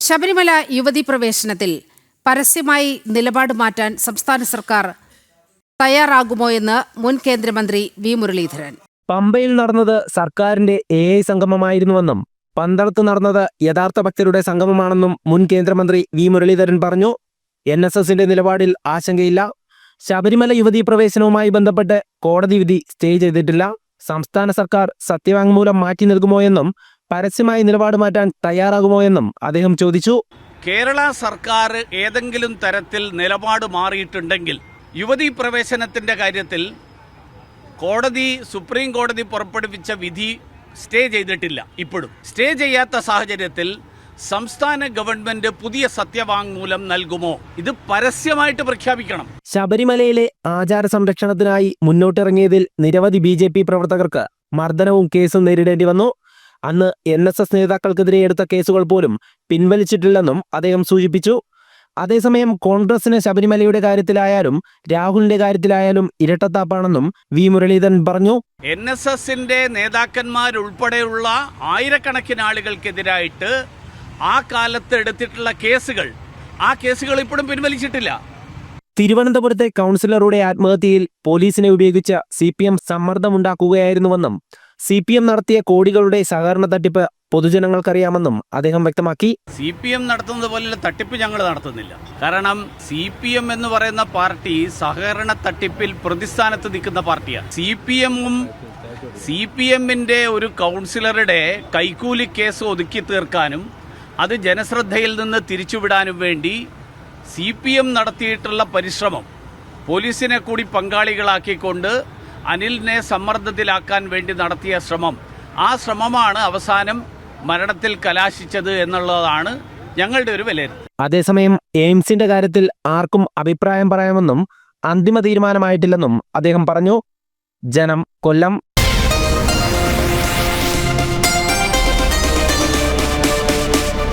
ശബരിമല യുവതി പ്രവേശനത്തിൽ പരസ്യമായി നിലപാട് മാറ്റാൻ സംസ്ഥാന സർക്കാർ തയ്യാറാകുമോ എന്ന് മുൻ കേന്ദ്രമന്ത്രി വി മുരളീധരൻ. പമ്പയിൽ നടന്നത് സർക്കാരിന്റെ എ ഐ സംഗമമായിരുന്നുവെന്നും പന്തളത്ത് നടന്നത് യഥാർത്ഥ ഭക്തരുടെ സംഗമമാണെന്നും മുൻ കേന്ദ്രമന്ത്രി വി മുരളീധരൻ പറഞ്ഞു. എൻ എസ് എസിന്റെ നിലപാടിൽ ആശങ്കയില്ല. ശബരിമല യുവതീ പ്രവേശനവുമായി ബന്ധപ്പെട്ട് കോടതി വിധി സ്റ്റേ ചെയ്തിട്ടില്ല. സംസ്ഥാന സർക്കാർ സത്യവാങ്മൂലം മാറ്റി നൽകുമോ എന്നും പരസ്യമായി നിലപാട് മാറ്റാൻ തയ്യാറാകുമോ എന്നും അദ്ദേഹം ചോദിച്ചു. കേരള സർക്കാർ ഏതെങ്കിലും തരത്തിൽ നിലപാട് മാറിയിട്ടുണ്ടെങ്കിൽ യുവതി പ്രവേശനത്തിന്റെ കാര്യത്തിൽ കോടതി സുപ്രീം കോടതി പുറപ്പെടുവിച്ച വിധി സ്റ്റേ ചെയ്തിട്ടില്ല ഇപ്പോഴും. സ്റ്റേ ചെയ്യാത്ത സാഹചര്യത്തിൽ സംസ്ഥാന ഗവൺമെന്റ് പുതിയ സത്യവാങ്മൂലം നൽകുമോ? ഇത് പരസ്യമായിട്ട് പ്രഖ്യാപിക്കണം. ശബരിമലയിലെ ആചാര സംരക്ഷണത്തിനായി മുന്നോട്ടിറങ്ങിയതിൽ നിരവധി ബി ജെ പി പ്രവർത്തകർക്ക് മർദ്ദനവും കേസും നേരിടേണ്ടി വന്നു. അന്ന് എൻ എസ് എസ് നേതാക്കൾക്കെതിരെ എടുത്ത കേസുകൾ പോലും പിൻവലിച്ചിട്ടില്ലെന്നും അദ്ദേഹം സൂചിപ്പിച്ചു. അതേസമയം കോൺഗ്രസിന് ശബരിമലയുടെ കാര്യത്തിലായാലും രാഹുലിന്റെ കാര്യത്തിലായാലും ഇരട്ടത്താപ്പാണെന്നും വി മുരളീധരൻ പറഞ്ഞു. എൻ എസ് എസിന്റെ നേതാക്കന്മാരുൾപ്പെടെയുള്ള ആയിരക്കണക്കിന് ആളുകൾക്കെതിരായിട്ട് ആ കാലത്ത് എടുത്തിട്ടുള്ള കേസുകൾ ആ കേസുകൾ ഇപ്പോഴും പിൻവലിച്ചിട്ടില്ല. തിരുവനന്തപുരത്തെ കൗൺസിലറുടെ ആത്മഹത്യയിൽ പോലീസിനെ ഉപയോഗിച്ച സി പി എം സമ്മർദ്ദമുണ്ടാക്കുകയായിരുന്നുവെന്നും സി പി എം നടത്തിയ കോടികളുടെ സഹകരണ തട്ടിപ്പ് പൊതുജനങ്ങൾക്കറിയാമെന്നും അദ്ദേഹം വ്യക്തമാക്കി. സി പി എം നടത്തുന്നത് പോലുള്ള തട്ടിപ്പ് ഞങ്ങൾ നടത്തുന്നില്ല. കാരണം സി പി എം എന്ന് പറയുന്ന പാർട്ടി സഹകരണ തട്ടിപ്പിൽ പ്രതിസ്ഥാനത്ത് നിൽക്കുന്ന പാർട്ടിയാണ് സി പി എമ്മും സി പി എമ്മിന്റെ ഒരു കൗൺസിലറുടെ കൈക്കൂലി കേസ് ഒതുക്കി തീർക്കാനും അത് ജനശ്രദ്ധയിൽ നിന്ന് തിരിച്ചുവിടാനും വേണ്ടി സി പി എം നടത്തിയിട്ടുള്ള പരിശ്രമം പോലീസിനെ കൂടി പങ്കാളികളാക്കിക്കൊണ്ട് അനിലിനെ സമ്മർദ്ദത്തിലാക്കാൻ വേണ്ടി നടത്തിയ ശ്രമം. ആ ശ്രമമാണ് അവസാനം മരണത്തിൽ കലാശിച്ചത് എന്നുള്ളതാണ് ഞങ്ങളുടെ ഒരു വിലയിരുത്തൽ. അതേസമയം എയിംസിന്റെ കാര്യത്തിൽ ആർക്കും അഭിപ്രായം പറയാമെന്നും അന്തിമ തീരുമാനമായിട്ടില്ലെന്നും അദ്ദേഹം പറഞ്ഞു. ജനം കൊല്ലം